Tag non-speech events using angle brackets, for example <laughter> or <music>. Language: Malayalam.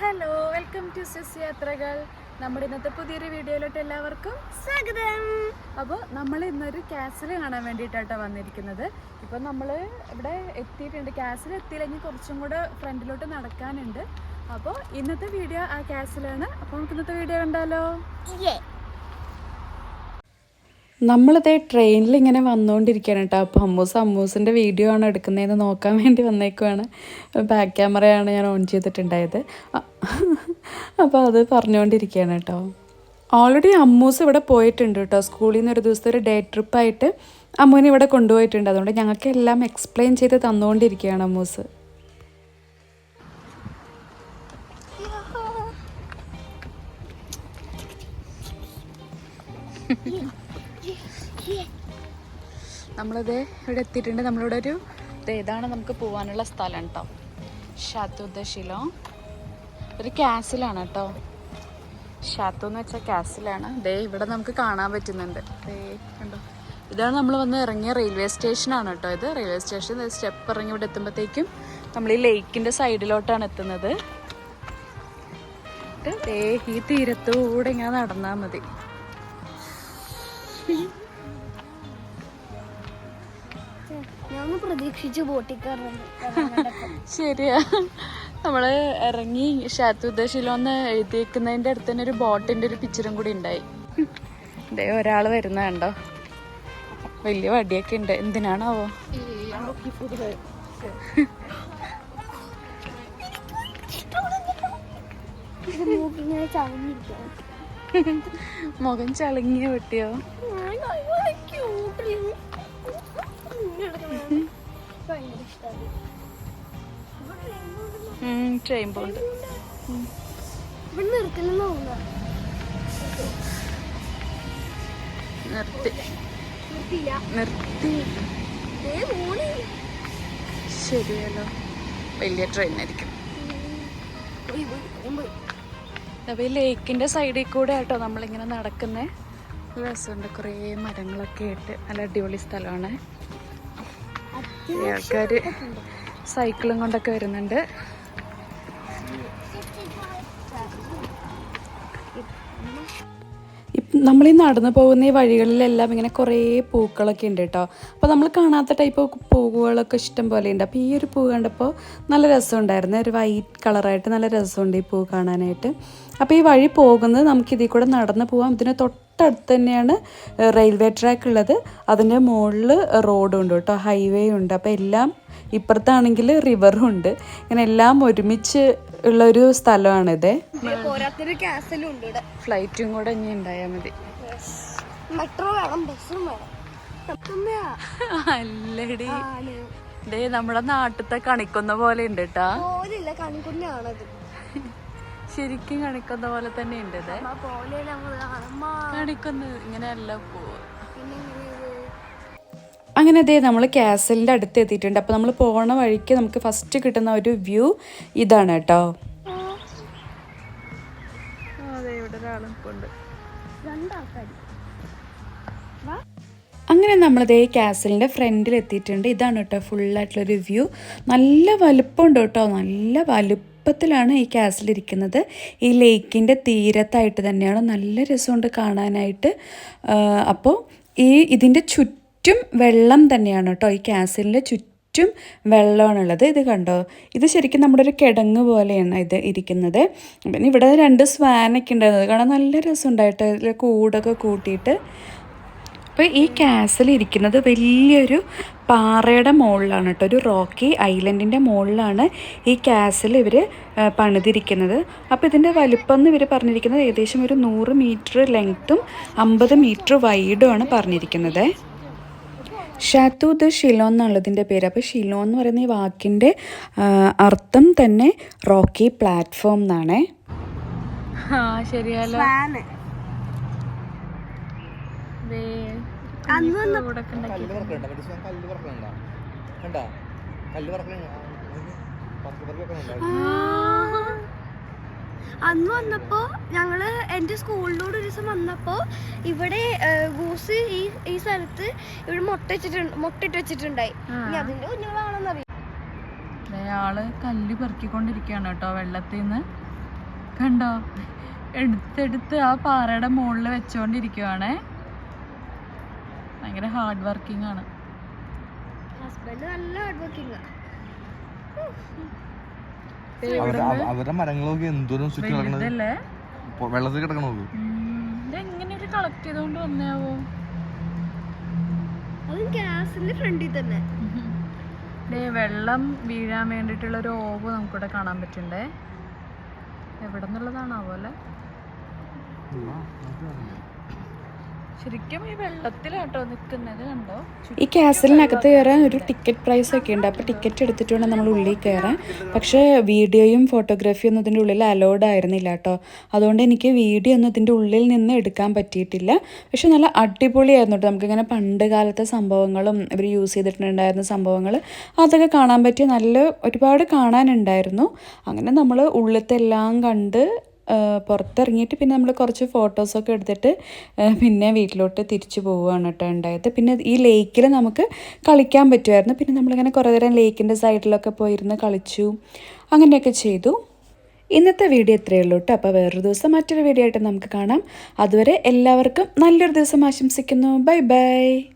ഹലോ വെൽക്കം ടു സിസ് യാത്രകൾ. നമ്മുടെ ഇന്നത്തെ പുതിയൊരു വീഡിയോയിലോട്ട് എല്ലാവർക്കും സ്വാഗതം. അപ്പോൾ നമ്മൾ ഇന്നൊരു കാസിൽ കാണാൻ വേണ്ടിയിട്ടാട്ടോ വന്നിരിക്കുന്നത്. ഇപ്പോൾ നമ്മൾ ഇവിടെ എത്തിയിട്ടുണ്ട്. കാസിൽ എത്തിയില്ലെങ്കിൽ കുറച്ചും കൂടെ ഫ്രണ്ടിലോട്ട് നടക്കാനുണ്ട്. അപ്പോൾ ഇന്നത്തെ വീഡിയോ ആ കാസിലാണ് അപ്പോൾ നമുക്ക് ഇന്നത്തെ വീഡിയോ കണ്ടാലോ? നമ്മളിതേ ട്രെയിനിൽ ഇങ്ങനെ വന്നുകൊണ്ടിരിക്കുകയാണ് കേട്ടോ. അപ്പോൾ അമ്മൂസ് അമ്മൂസിന്റെ വീഡിയോ ആണ് എടുക്കുന്നതെന്ന് നോക്കാൻ വേണ്ടി വന്നേക്കുവാണ്. ബാക്ക് ക്യാമറയാണ് ഞാൻ ഓൺ ചെയ്തിട്ടുണ്ടായത്. അപ്പോൾ അത് പറഞ്ഞുകൊണ്ടിരിക്കുകയാണ് കേട്ടോ. ഓൾറെഡി അമ്മൂസ് ഇവിടെ പോയിട്ടുണ്ട് കേട്ടോ. സ്കൂളിൽ നിന്ന് ഒരു ദിവസത്തെ ഒരു ഡേ ട്രിപ്പായിട്ട് അമ്മൂനെ ഇവിടെ കൊണ്ടുപോയിട്ടുണ്ട്. അതുകൊണ്ട് ഞങ്ങൾക്ക് എല്ലാം എക്സ്പ്ലെയിൻ ചെയ്ത് തന്നുകൊണ്ടിരിക്കുകയാണ് അമ്മൂസ്. <laughs> നമ്മളിത് ഇവിടെ എത്തിയിട്ടുണ്ട്. നമ്മളിവിടെ ഒരു ഇത് ഇതാണ് നമുക്ക് പോകാനുള്ള സ്ഥലം കേട്ടോ ഷാത്തുദ്ദേശിലോ ഒരു ക്യാസിലാണ് കേട്ടോ ഷാത്തു എന്ന് വെച്ചാൽ ക്യാസിലാണ്. ദേ ഇവിടെ നമുക്ക് കാണാൻ പറ്റുന്നുണ്ട്. ദേ കണ്ടോ? ഇതാണ് നമ്മൾ വന്ന് ഇറങ്ങിയ റെയിൽവേ സ്റ്റേഷനാണ് കേട്ടോ ഇത്. റെയിൽവേ സ്റ്റേഷൻ സ്റ്റെപ്പ് ഇറങ്ങി ഇവിടെ എത്തുമ്പോഴത്തേക്കും നമ്മൾ ഈ ലേക്കിന്റെ സൈഡിലോട്ടാണ് എത്തുന്നത്. ദേ ഈ തീരത്തൂടെ ഇങ്ങനെ നടന്നാൽ മതി. ഞാൻ പ്രതീക്ഷിച്ചു ബോട്ടിൽ ശരിയാ. നമ്മൾ ഇറങ്ങി ഷാത്തുദ്ദേശിലോന്ന് എഴുതിയേക്കുന്നതിന്റെ അടുത്ത് തന്നെ ഒരു ബോട്ടിന്റെ ഒരു പിക്ചറും കൂടി ഉണ്ടായി. ദേ ഒരാൾ വരുന്ന കണ്ടോ? വലിയ വടിയൊക്കെ ഉണ്ട്. എന്തിനാണാവോ? ഇങ്ങനെ ചവഞ്ഞിരിക്കണം മുഖം ചളുങ്ങിയ വെട്ടിയോ ട്രെയിൻ പോണ്ട് നിർത്തി. നിർത്തി. ശരിയല്ലോ. വലിയ ട്രെയിൻ അപ്പോൾ ഈ ലേക്കിന്റെ സൈഡിൽ കൂടെ ആട്ടോ നമ്മളിങ്ങനെ നടക്കുന്നത് രസമുണ്ട്. കുറേ മരങ്ങളൊക്കെ ആയിട്ട് നല്ല അടിപൊളി സ്ഥലമാണ്. ആൾക്കാര് സൈക്കിളും കൊണ്ടൊക്കെ വരുന്നുണ്ട്. നമ്മൾ ഈ നടന്നു പോകുന്ന ഈ വഴികളിലെല്ലാം ഇങ്ങനെ കുറേ പൂക്കളൊക്കെ ഉണ്ട് കേട്ടോ അപ്പോൾ നമ്മൾ കാണാത്ത ടൈപ്പ് പൂവുകളൊക്കെ ഇഷ്ടം പോലെ ഉണ്ട്. അപ്പോൾ ഈ ഒരു പൂ കണ്ടപ്പോൾ നല്ല രസമുണ്ടായിരുന്നു. ഒരു വൈറ്റ് കളറായിട്ട് നല്ല രസമുണ്ട് ഈ പൂ കാണാനായിട്ട്. അപ്പോൾ ഈ വഴി പോകുന്നത് നമുക്ക് ഇതിൽ കൂടെ നടന്നു പോകാം ഇതിന് തൊട്ടടുത്ത് തന്നെയാണ് റെയിൽവേ ട്രാക്ക് ഉള്ളത്. അതിന്റെ മുകളിൽ റോഡും ഉണ്ട് കേട്ടോ ഹൈവേ ഉണ്ട്. അപ്പോൾ എല്ലാം ഇപ്പുറത്താണെങ്കിൽ റിവറും ഉണ്ട്. ഇങ്ങനെ എല്ലാം ഒരുമിച്ച് ഉള്ള ഒരു സ്ഥലമാണിത് ഫ്ലൈറ്റും കൂടെ ഇനി ഉണ്ടായാൽ മതി. മെട്രോ വേണം ബസ്സും വേണം. <laughs> അല്ലടി. ഡേ നമ്മുടെ നാട്ടിലത്തെ കണിക്കുന്ന പോലെ ഉണ്ട് കേട്ടാ. കണിക്കുന്നാണത് <laughs> ശരിക്കും കണിക്കുന്ന പോലെ തന്നെ ഉണ്ട് ഇത്. അമ്മ പോലെ നമ്മൾ അമ്മ. കണിക്കുന്ന ഇങ്ങനെയല്ല പോവുക ഇത്. അങ്ങനെ അതേ നമ്മൾ ക്യാസലിന്റെ അടുത്ത് എത്തിയിട്ടുണ്ട്. അപ്പോൾ നമ്മൾ പോണ വഴിക്ക് നമുക്ക് ഫസ്റ്റ് കിട്ടുന്ന ഒരു വ്യൂ ഇതാണ് കേട്ടോ. അങ്ങനെ നമ്മളതേ ക്യാസലിന്റെ ഫ്രണ്ടിൽ എത്തിയിട്ടുണ്ട്. ഇതാണ് കേട്ടോ ഫുള്ളായിട്ടുള്ളൊരു വ്യൂ നല്ല വലുപ്പമുണ്ട് കേട്ടോ. നല്ല വലുപ്പത്തിലാണ് ഈ കാസിൽ ഇരിക്കുന്നത്. ഈ ലേക്കിന്റെ തീരത്തായിട്ട് തന്നെയാണ് നല്ല രസമുണ്ട് കാണാനായിട്ട്. അപ്പോൾ ഈ ഇതിന്റെ ചുറ്റും വെള്ളം തന്നെയാണ് കേട്ടോ ഈ കാസിലിന്റെ ചുറ്റും വെള്ളമാണുള്ളത്. ഇത് കണ്ടോ? ഇത് ശരിക്കും നമ്മുടെ ഒരു കിടങ്ങ് പോലെയാണ് ഇത് ഇരിക്കുന്നത്. പിന്നെ ഇവിടെ രണ്ട് സ്വാനൊക്കെ ഉണ്ടായിരുന്നത് കാണാൻ നല്ല രസമുണ്ടായിട്ട് ഇതിൽ കൂടൊക്കെ കൂട്ടിയിട്ട്. അപ്പോൾ ഈ കാസിൽ ഇരിക്കുന്നത് വലിയൊരു പാറയുടെ മുകളിലാണ് കേട്ടോ. ഒരു റോക്കി ഐലൻഡിന്റെ മുകളിലാണ് ഈ കാസിൽ ഇവർ പണിതിരിക്കുന്നത്. അപ്പോൾ ഇതിന്റെ വലുപ്പം എന്ന് ഇവർ പറഞ്ഞിരിക്കുന്നത് ഏകദേശം ഒരു നൂറ് മീറ്റർ ലെങ്ത്തും അമ്പത് മീറ്റർ വൈഡും ആണ് പറഞ്ഞിരിക്കുന്നത്. ഷാത്തു ദ ഷിലോ എന്നുള്ളതിന്റെ പേര്. അപ്പോൾ ഷിലോ എന്ന് പറയുന്ന ഈ വാക്കിന്റെ അർത്ഥം തന്നെ റോക്കി പ്ലാറ്റ്ഫോം എന്നാണേ. ആ ശരിയല്ലോ ഫാന് അന്ന് വന്ന കല്ല് പറക്കണ്ട കല്ല് പറക്കണ്ട കണ്ടാ? കല്ല് പറക്കണ പത്ത് പറക്കണ്ട അന്ന് വന്നപ്പോ ഞങ്ങൾ എന്റെ സ്കൂളിലൂടെ ഒരു ദിവസം വന്നപ്പോ ഇവിടെ ഗൂസ് ഈ ഈ സ്ഥലത്ത് ഇവിടെ മുട്ട വെച്ചിട്ടുണ്ട് മുട്ടയിട്ട് വെച്ചിട്ടുണ്ടായി. ഇനി അതിന്റെ കുഞ്ഞുങ്ങളാണെന്ന് അറിയാം ആൾ കല്ല് പെറുക്കിക്കൊണ്ടിരിക്കുകയാണ് കേട്ടോ വെള്ളത്തിൽ നിന്ന് കണ്ടോ? എടുത്തെടുത്ത് ആ പാറയുടെ മുകളിൽ വെച്ചുകൊണ്ടിരിക്കുവാണേ ഭയങ്കര ഹാർഡ് വർക്കിംഗ് ആണ്. ഹസ്ബൻഡ് നല്ല ഹാർഡ് വർക്കിംഗ് അവരുടെ അവ- അവരുടെ മരങ്ങളൊക്കെ എന്തോരം ചുറ്റി കിടക്കണത്? വെള്ളത്തിൽ കിടക്കണ ഇതെങ്ങനെ ഇവർ കളക്ട് ചെയ്തോണ്ട് വന്നാവോ? അതും ഗ്യാസിന്റെ ഫ്രണ്ടിൽ തന്നെ. വെള്ളം വീഴാൻ വേണ്ടിയിട്ടുള്ള ഒരു ഓവ് നമുക്കിവിടെ കാണാൻ പറ്റുണ്ടേ എവിടെ നിന്നുള്ളതാണാവോ അല്ലേ ഈ വെള്ളത്തിലാട്ടോ നിൽക്കുന്നത് കണ്ടോ? ഈ കയറാൻ ഒരു ടിക്കറ്റ് പ്രൈസ് ഒക്കെ ഉണ്ട്. അപ്പോൾ ടിക്കറ്റ് എടുത്തിട്ട് വേണം നമ്മൾ ഉള്ളിൽ കയറാൻ. പക്ഷേ വീഡിയോയും ഫോട്ടോഗ്രാഫിയും ഒന്നും ഇതിന്റെ ഉള്ളിൽ അലോഡ് ആയിരുന്നില്ല കേട്ടോ. അതുകൊണ്ട് എനിക്ക് വീഡിയോ ഒന്നും ഇതിന്റെ ഉള്ളിൽ നിന്ന് എടുക്കാൻ പറ്റിയിട്ടില്ല. പക്ഷെ നല്ല അടിപൊളിയായിരുന്നു കേട്ടോ. നമുക്കിങ്ങനെ പണ്ട് കാലത്തെ സംഭവങ്ങളും ഇവർ യൂസ് ചെയ്തിട്ടുണ്ടായിരുന്ന സംഭവങ്ങൾ അതൊക്കെ കാണാൻ പറ്റിയ നല്ല ഒരുപാട് കാണാനുണ്ടായിരുന്നു. അങ്ങനെ നമ്മൾ ഉള്ളിലത്തെ എല്ലാം കണ്ട് പുറത്തിറങ്ങിയിട്ട് പിന്നെ നമ്മൾ കുറച്ച് ഫോട്ടോസൊക്കെ എടുത്തിട്ട് പിന്നെ വീട്ടിലോട്ട് തിരിച്ചു പോവുകയാണ് കേട്ടോ ഉണ്ടായത്. പിന്നെ ഈ ലേക്കിൽ നമുക്ക് കളിക്കാൻ പറ്റുമായിരുന്നു പിന്നെ നമ്മളിങ്ങനെ കുറേ നേരം ലേക്കിന്റെ സൈഡിലൊക്കെ പോയിരുന്ന് കളിച്ചു. അങ്ങനെയൊക്കെ ചെയ്തു. ഇന്നത്തെ വീഡിയോ ഇത്രയേ ഉള്ളൂ കേട്ടോ അപ്പോൾ വേറൊരു ദിവസം മറ്റൊരു വീഡിയോ ആയിട്ട് നമുക്ക് കാണാം. അതുവരെ എല്ലാവർക്കും നല്ലൊരു ദിവസം ആശംസിക്കുന്നു. Bye bye